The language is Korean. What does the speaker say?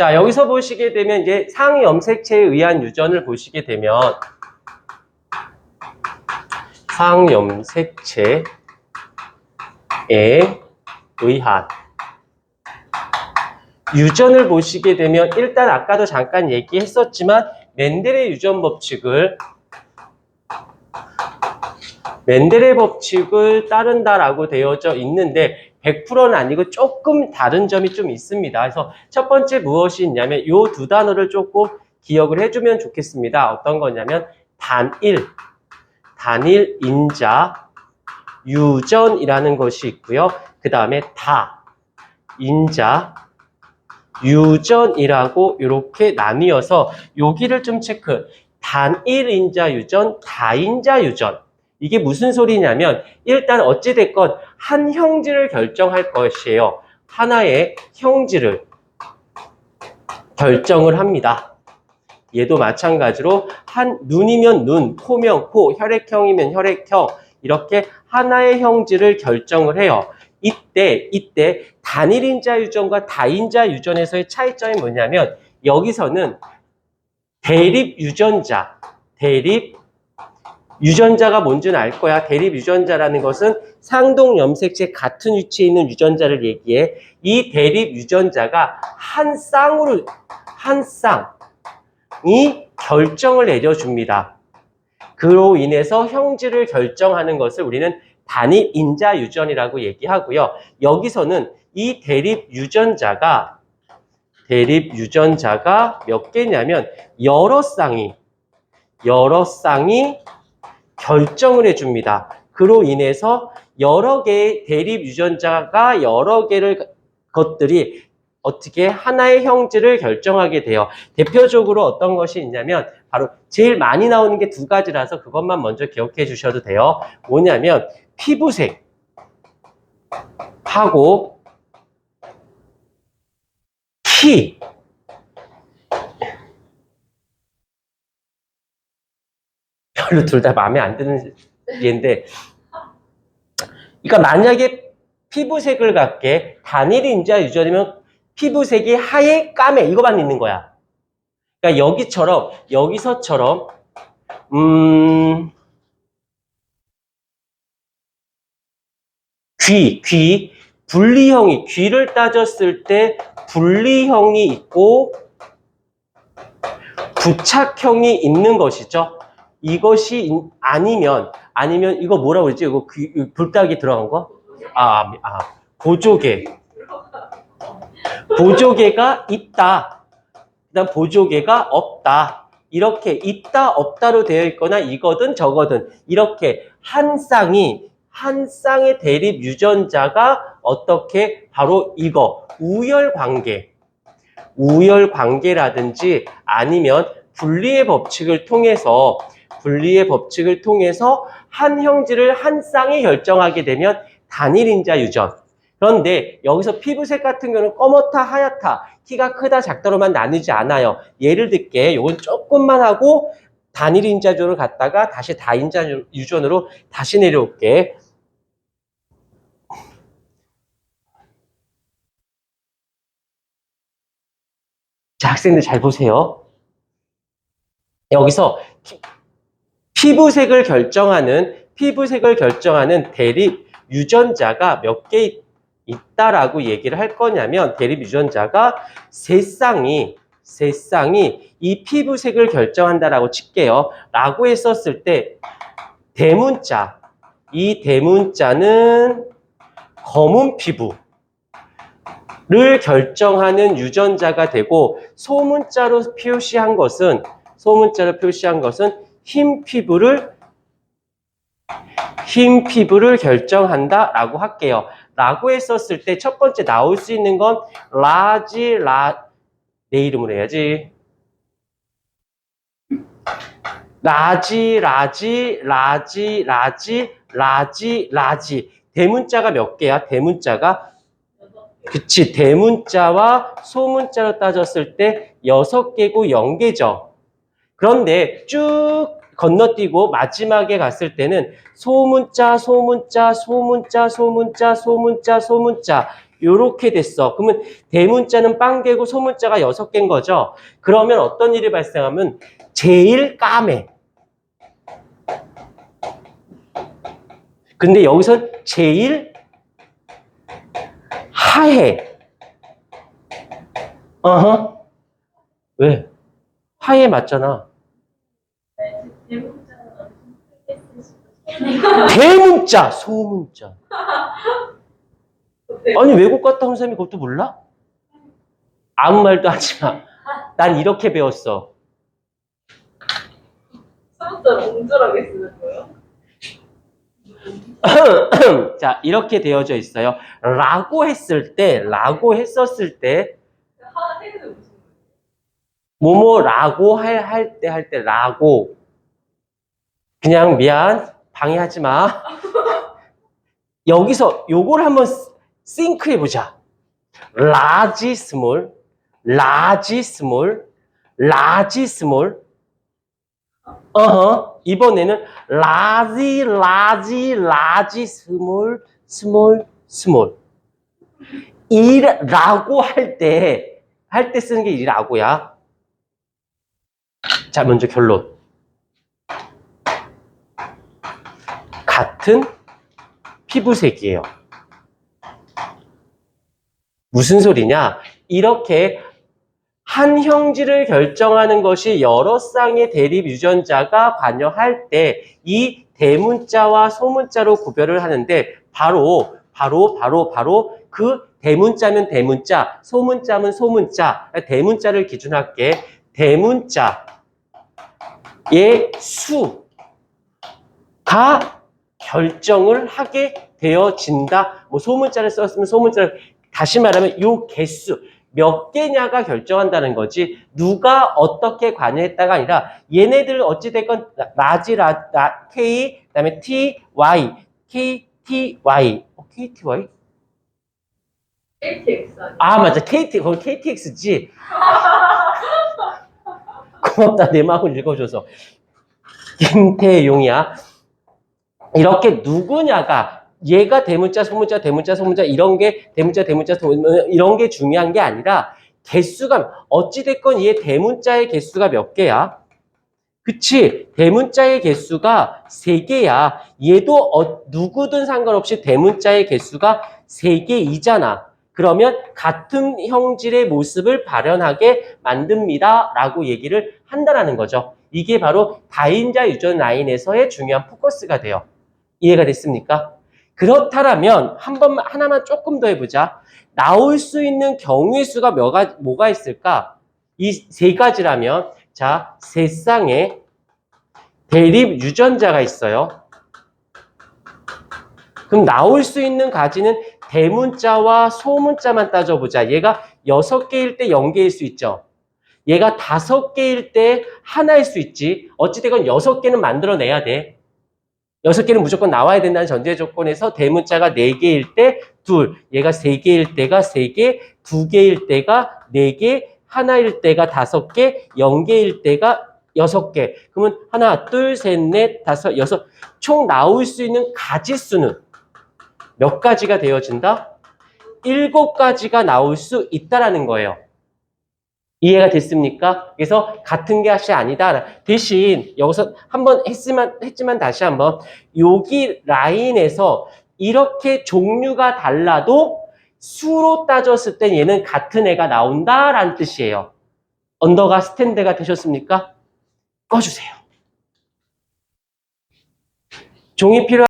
자, 여기서 보시게 되면 이제 상염색체에 의한 유전을 보시게 되면 상염색체에 의한 유전을 보시게 되면 일단 아까도 잠깐 얘기했었지만 멘델의 유전 법칙을 멘델의 법칙을 따른다라고 되어져 있는데 100%는 아니고 조금 다른 점이 좀 있습니다. 그래서 첫 번째 무엇이 있냐면 이 두 단어를 조금 기억을 해주면 좋겠습니다. 어떤 거냐면 단일, 단일 인자 유전이라는 것이 있고요. 그 다음에 다 인자 유전이라고 이렇게 나뉘어서 여기를 좀 체크. 단일 인자 유전, 다인자 유전. 이게 무슨 소리냐면 일단 어찌 됐건 한 형질을 결정할 것이에요. 하나의 형질을 결정을 합니다. 얘도 마찬가지로 한 눈이면 눈, 코면 코, 혈액형이면 혈액형 이렇게 하나의 형질을 결정을 해요. 이때 이때 단일인자 유전과 다인자 유전에서의 차이점이 뭐냐면 여기서는 대립 유전자, 대립 유전자가 뭔지는 알 거야. 대립 유전자라는 것은 상동 염색체 같은 위치에 있는 유전자를 얘기해. 이 대립 유전자가 한 쌍으로 한 쌍이 결정을 내려줍니다. 그로 인해서 형질을 결정하는 것을 우리는 단일 인자 유전이라고 얘기하고요. 여기서는 이 대립 유전자가 대립 유전자가 몇 개냐면 여러 쌍이 여러 쌍이 결정을 해줍니다. 그로 인해서 여러 개의 대립 유전자가 여러 개를 것들이 어떻게 하나의 형질을 결정하게 돼요. 대표적으로 어떤 것이 있냐면 바로 제일 많이 나오는 게 두 가지라서 그것만 먼저 기억해 주셔도 돼요. 뭐냐면 피부색 하고 키 별로 둘 다 마음에 안 드는 얘인데 그러니까 만약에 피부색을 갖게 단일 인자 유전이면 피부색이 하얘 까매 이거만 있는 거야. 그러니까 여기처럼 여기서처럼 음 귀, 귀 분리형이 귀를 따졌을 때 분리형이 있고 부착형이 있는 것이죠. 이것이 인- 아니면 아니면 이거 뭐라고 그러지? 이거 귀, 이 불닭이 들어간 거? 아, 아, 아 보조개. 보조개가 있다. 그다음 보조개가 없다. 이렇게 있다 없다로 되어 있거나 이거든 저거든 이렇게 한 쌍이 한 쌍의 대립 유전자가 어떻게 바로 이거 우열 관계 우열 관계라든지 아니면 분리의 법칙을 통해서 분리의 법칙을 통해서 한 형질을 한 쌍이 결정하게 되면 단일인자 유전. 그런데 여기서 피부색 같은 경우는 검었다 하얗다 키가 크다 작다로만 나누지 않아요. 예를 들게 요건 조금만 하고 단일 인자 유전을 갖다가 다시 다인자 유전으로 다시 내려올게. 자, 학생들 잘 보세요. 여기서 피- 피부색을 결정하는 피부색을 결정하는 대립 유전자가 몇 개 있다라고 얘기를 할 거냐면 대립 유전자가 세 쌍이 세 쌍이 이 피부색을 결정한다라고 칠게요. 라고 했었을 때 대문자 이 대문자는 검은 피부 를 결정하는 유전자가 되고 소문자로 표시한 것은 소문자로 표시한 것은 흰 피부를 흰 피부를 결정한다 라고 할게요. 라고 했었을 때 첫 번째 나올 수 있는 건 라지 라 내 이름으로 해야지. 라지 라지 라지 라지 라지 라지 대문자가 몇 개야? 대문자가 그치 대문자와 소문자로 따졌을 때 여섯 개고 영개죠. 그런데 쭉 건너뛰고 마지막에 갔을 때는 소문자, 소문자, 소문자, 소문자, 소문자, 소문자 요렇게 됐어. 그러면 대문자는 빵개고 소문자가 여섯 개인 거죠. 그러면 어떤 일이 발생하면 제일 까매. 근데 여기서 제일 하해. 어허. 왜? 하해 맞잖아. 대문자, 소문자. 아니 외국 갔다 온 사람이 그것도 몰라? 아무 말도 하지 마. 난 이렇게 배웠어. 수업자를 옹졸하게 쓰는 거예요? 자, 이렇게 되어져 있어요. 라고 했을 때, 라고 했었을 때, 뭐뭐라고 할, 할 때, 할 때, 라고. 그냥 미안, 방해하지 마. 여기서 요걸 한번 싱크 해 보자. 라지 스몰, 라지 스몰, 라지 스몰. 어허. 이번에는 라지, 라지, 라지 스몰, 스몰, 스몰. 이라고 할 때, 할 때 쓰는 게 이라고야. 자, 먼저 결론. 같은 피부색이에요. 무슨 소리냐? 이렇게 한 형질을 결정하는 것이 여러 쌍의 대립 유전자가 관여할 때 이 대문자와 소문자로 구별을 하는데 바로 바로 바로 바로 그 대문자면 대문자, 소문자면 소문자, 대문자를 기준할게. 대문자의 수가 결정을 하게 되어진다. 뭐 소문자를 썼으면 소문자를 다시 말하면 요 개수 몇 개냐가 결정한다는 거지. 누가 어떻게 관여했다가 아니라 얘네들 어찌 됐건 라지 라, 라 K 그다음에 T Y K T Y. 어, K T Y? KTX 아니에요? 아 맞아. KT 거기 KTX지. 고맙다. 내 마음을 읽어줘서. 김태용이야 이렇게 누구냐가 얘가 대문자 소문자 대문자 소문자 이런 게 대문자 대문자 소문자 이런 게 중요한 게 아니라 개수가 어찌 됐건 얘 대문자의 개수가 몇 개야? 그치 대문자의 개수가 세 개야 얘도 어- 누구든 상관없이 대문자의 개수가 세 개이잖아 그러면 같은 형질의 모습을 발현하게 만듭니다. 라고 얘기를 한다라는 거죠. 이게 바로 다인자 유전 라인에서의 중요한 포커스가 돼요. 이해가 됐습니까? 그렇다면 한 번만 하나만 조금 더 해보자. 나올 수 있는 경우의 수가 뭐가 뭐가 있을까? 이 세 가지라면 자, 세 쌍의 대립 유전자가 있어요. 그럼 나올 수 있는 가지는 대문자와 소문자만 따져보자. 얘가 여섯 개일 때 영개일 수 있죠. 얘가 다섯 개일 때 하나일 수 있지. 어찌되건 여섯 개는 만들어내야 돼. 여섯 개는 무조건 나와야 된다는 전제 조건에서 대문자가 네 개일 때 둘, 얘가 세 개일 때가 세 개, 두 개일 때가 네 개, 하나일 때가 다섯 개, 영 개일 때가 여섯 개. 그러면 하나, 둘, 셋, 넷, 다섯, 여섯. 총 나올 수 있는 가지 수는 몇 가지가 되어진다? 일곱 가지가 나올 수 있다라는 거예요. 이해가 됐습니까? 그래서 같은 것이 아니다. 대신 여기서 한번 했지만 했지만 다시 한번 여기 라인에서 이렇게 종류가 달라도 수로 따졌을 땐 얘는 같은 애가 나온다라는 뜻이에요. 언더가 스탠드가 되셨습니까? 꺼주세요. 종이 필요